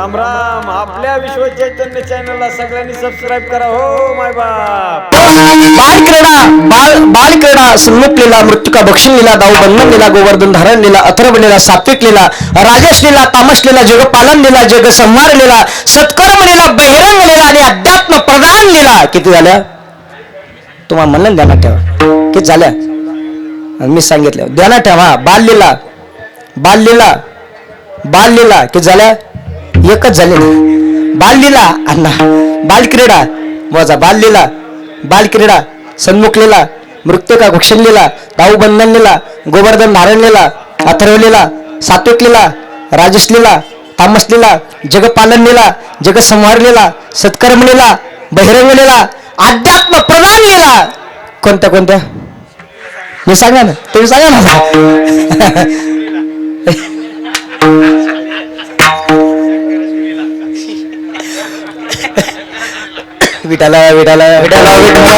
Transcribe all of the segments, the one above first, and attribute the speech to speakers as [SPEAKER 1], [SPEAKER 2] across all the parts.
[SPEAKER 1] राम राम. आपल्या विश्व चैतन्य चॅनलला सगळ्यांनी सबस्क्राईब करा. हो माय बाप.
[SPEAKER 2] बाल क्रीडा बाल बाल क्रीडा लीला मृत्युका बक्षिण लीला दाऊ बंधन लीला गोवर्धन धारण लीला अथर्व लीला सात्विक लीला राजेश लीला तामस लीला जगपालन लीला जग संहार लीला सत्कर्म लीला बहिरंग लीला आणि अध्यात्म प्रधान लीला. किती झाल्या? तुम्हाला म्हणलं ना ध्यानात ठेवा. किती झाल्या? मी सांगितलं. ध्यानात ठेवा. बाल लीला बाल लीला बाल लीला किती झाल्या? एकच झाले बाल लीला अण्णा बालक्रीडा वजा बाल लीला सन्मुखलेला मृत्यका सन्मुख लीला मृत्युका दाऊ बंधन गोवर्धन नारायण लीला अथर्व लीला तामसलेला लीला राजेश लीला तामस लीला लीला लीला सत्कर्म लीला लीला अध्यात्म प्रधानलेला कोणत्या कोणत्या? मी सांगा ना? तुम्ही सांगा ना. विठाला विठाला विठाला विठाला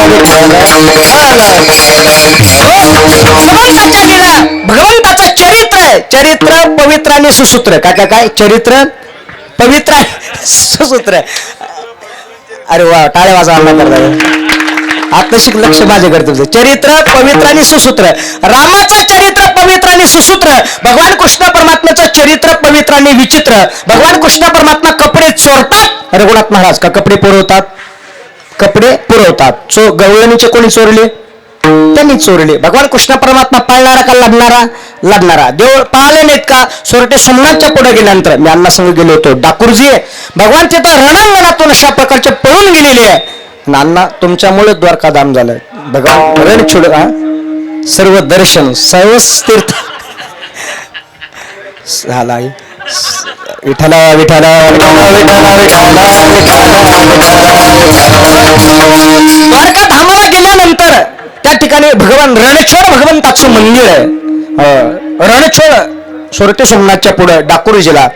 [SPEAKER 2] भगवंताचं चरित्र आहे. चरित्र पवित्र आणि सुसूत्र. काय काय काय? चरित्र पवित्र सुसूत्र. अरे वा टाळ्या वाजा करता. आत्मशिक लक्ष माझ्याकडे तुमचं. चरित्र पवित्र आणि सुसूत्र. रामाचं चरित्र पवित्र आणि सुसूत्र. भगवान कृष्ण परमात्म्याचं चरित्र पवित्र आणि विचित्र. भगवान कृष्ण परमात्मा कपडे चोरतात. रघुनाथ महाराज का कपडे पुरवतात? कपडे पुरवतात. चो गवळणीचे कोणी चोरले? त्यांनी चोरले. भगवान कृष्ण परमात्मा पाळणारा का लढणारा? लढणारा. देव पाळले नाहीत का? सोरटे सोमनाथच्या पुढे गेल्यानंतर. मी अण्णा संग गेलो होतो. डाकूरजी भगवान तिथं रणांगणातून अशा प्रकारचे पळून गेलेले आहे. अण्णा तुमच्यामुळे द्वारकाधाम झालं. भगवान रण छोड सर्व दर्शन सर्व तीर्थ झाला आहे. विठ्ठला विठ्ठला विठ्ठला द्वारका धामाला गेल्यानंतर त्या ठिकाणी भगवान रणछोड भगवंताचं मंदिर आहे. रणछोड सोरटे सोमनाथच्या पुढे डाकुरुजीला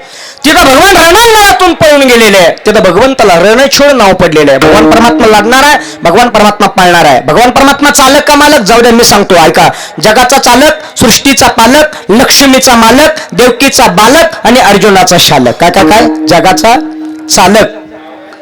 [SPEAKER 2] तिथं भगवान रणांगणातून पळून गेलेले आहे. तिथं भगवंताला रणछोड नाव पडलेलं आहे. भगवान परमात्मा लागणार आहे भगवान परमात्मा पाळणार आहे. भगवान परमात्मा चालक का मालक? जाऊ द्या मी सांगतो ऐका. जगाचा चालक सृष्टीचा पालक लक्ष्मीचा मालक देवकीचा बालक आणि अर्जुनाचा शालक. काय काय काय? जगाचा चालक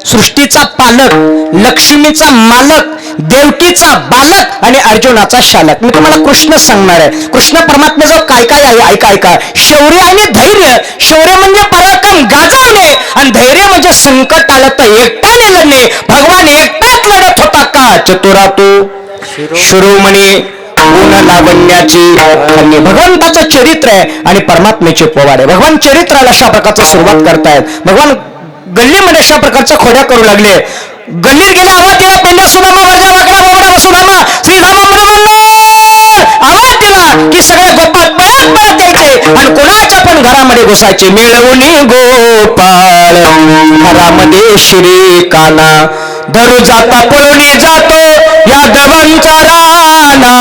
[SPEAKER 2] सृष्टीचा पालक लक्ष्मीचा मालक देवकीचा बालक आणि अर्जुनाचा शालक. मी तुम्हाला कृष्ण सांगणार आहे. कृष्ण परमात्म्याचं काय काय आहे? ऐका ऐका. शौर्य आणि धैर्य. शौर्य म्हणजे पराक्रम गाजवणे आणि धैर्य म्हणजे संकट आलं तर एकट्याने लढणे भगवान एकटाच लढत होता का? चतुरा तू शिरोमणी लावण्याची भगवंताचं चरित्र आहे आणि परमात्म्याचे पोवाड आहे. भगवान चरित्राला अशा प्रकारचं सुरुवात करतायत. भगवान गल्लीमध्ये अशा प्रकारच्या खोड्या करू लागले. गल्लीत गेल्या आवाज दिला पेंड्या सुद्धा आणि कोणाच्या पण घरामध्ये घुसायचे? मिळवणी गोपाळ. घरामध्ये श्री काना धरू जाता पळून जातो या दवांचा राणा